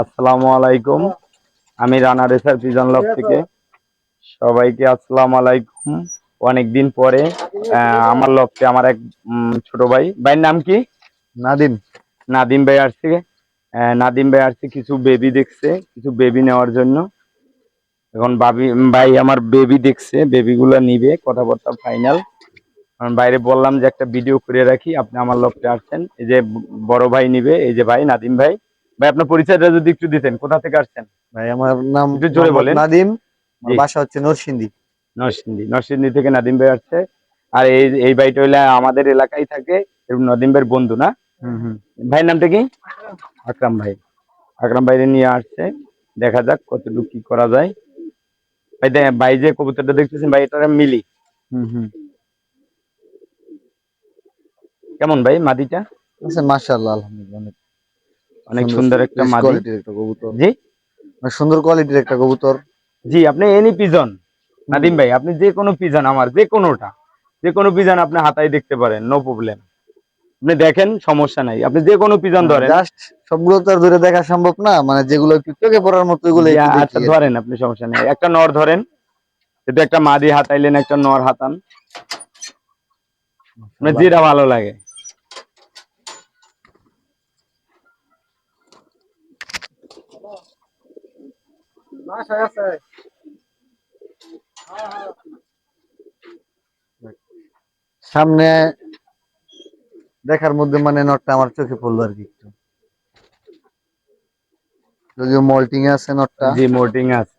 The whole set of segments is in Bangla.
আসসালামু আলাইকুম। আমি রানা রেসার পিজন লক থেকে। সবাইকে আসসালামু আলাইকুম। অনেকদিন পরে আমার লককে আমার এক ছোট ভাই। ভাইয়ের নাম কি? নাদিম। নাদিম ভাই আসছে। নাদিম ভাই আসছে কিছু বেবি দেখছে কিছু বেবি নেওয়ার জন্য। এখন ভাবি ভাই আমার বেবি দেখছে বেবিগুলো নিবে কথাবার্তা ফাইনাল বাইরে বললাম যে একটা ভিডিও করে রাখি আপনি আমার লোকটা আসছেন। এই যে বড় ভাই নিবে এই যে ভাই নাদিম ভাই। ভাই আপনার পরিচয়টা যদি একটু দিতেন কোথা থেকে আসছেন? ভাই আমার নাম একটু জোরে বলেন। নাদিম বাসা হচ্ছে নরসিংদী। নরসিংদী নরসিংদী থেকে নাদিম ভাই আসছে। আর এই এই ভাইটা হইলে আমাদের এলাকায় থাকে নাদিম ভাইয়ের বন্ধু না? ভাইয়ের নামটা কি? আকরাম ভাই। আকরাম ভাইরে নিয়ে আসছে। দেখা যাক কতটুকু কি করা যায়। ভাই ভাই যে কবুতরটা দেখতেছেন ভাই এটা মিলি। হুম হুম। কেমন ভাই মাদিটা? আচ্ছা মাশাআল্লাহ আলহামদুলিল্লাহ অনেক সুন্দর একটা মাদি। কোয়ালিটির একটা কবুতর। জি? অনেক সুন্দর কোয়ালিটির একটা কবুতর। জি আপনি এনি পিজন নাদিম ভাই আপনি যে কোনো পিজন আমার যে কোনোটা। যে কোনো পিজন আপনি হাতায় দেখতে পারেন নো প্রবলেম আপনি দেখেন সমস্যা নাই। আপনি যে কোনো পিজন ধরেন। জাস্ট সবগুলো তো আর ধরে দেখা সম্ভব না। মানে যেগুলো একটু চোখে পড়ার মতো এগুলো আচ্ছা ধরেন আপনি সমস্যা নাই। একটা নর ধরেন। এটা একটা মাদি হাতাইলেন একটা নর হাতান। মানে যেটা ভালো লাগে। সামনে দেখার মধ্যে মানে নটটা আমার চোখে পড়ল আর কি একটু। যদিও মল্টিং আছে নটটা। জি মল্টিং আছে।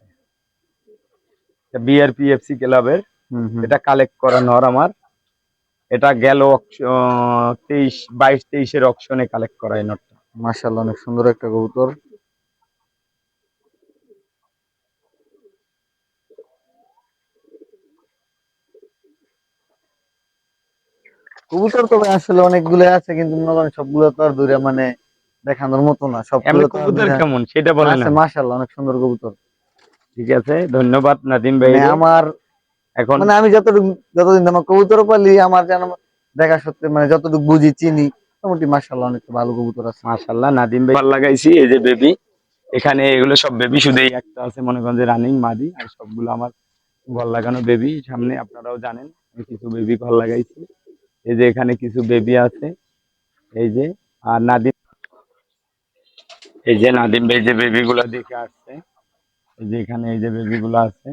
বিআরপিএফসি ক্লাবের। এটা কালেক্ট করা নর আমার। এটা গেল তেইশ বাইশ তেইশের অপশনে কালেক্ট করা এই নটটা। মাশাআল্লাহ অনেক সুন্দর একটা কবুতর। কবুতর তবে আসলে অনেকগুলো আছে কিন্তু মনে করেন সবগুলো তো আর দূরে মানে দেখানোর মতো না। সবগুলো কবুতর কেমন? সেটা বলেন আছে মাশাআল্লাহ অনেক সুন্দর কবুতর। ঠিক আছে ধন্যবাদ নাদিম ভাই। মানে আমার এখন মানে আমি যতটুকু যতদিন আমার কবুতর পালি আমার যেন দেখা সত্যি মানে যতটুকু বুঝি চিনি মোটামুটি মাশাআল্লাহ অনেক ভালো কবুতর আছে। মাশাল্লাহ নাদিম ভাই। ভালো লাগাইছি এই যে বেবি এখানে এগুলো সব বেবি শুধু এই একটা আছে মনে করেন যে রানিং মাদি আর সবগুলো আমার ঘর লাগানো বেবি সামনে আপনারাও জানেন কিছু বেবি ঘর লাগাইছি এই যে এখানে কিছু বেবি আছে। এই যে, আর নাদিম এই যে নাদিম ভাই যে বেবি গুলো দেখে আসছে, এই যে এখানে এই যে বেবি গুলো আছে।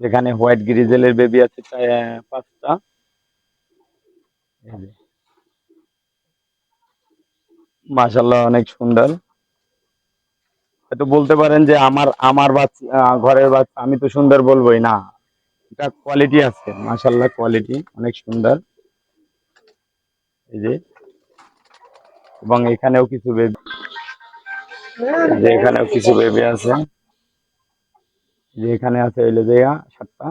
এখানে হোয়াইট গ্রিজেলের বেবি আছে পাঁচটা। এই যে। মাশাল্লাহ অনেক সুন্দর। হয়তো বলতে পারেন যে আমার আমার বাচ্চা ঘরের বাচ্চা, আমি তো সুন্দর বলবোই না। এটা কোয়ালিটি আছে মাশাল্লাহ কোয়ালিটি অনেক সুন্দর। এই যে, এবং এখানেও কিছু বেবি যে এখানেও কিছু বেবি আছে। যে এখানে আছে এলে দেয়া সাতটা।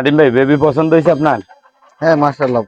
নাদিম ভাই বেবি পছন্দ হয়েছে আপনার? হ্যাঁ মাশাআল্লাহ।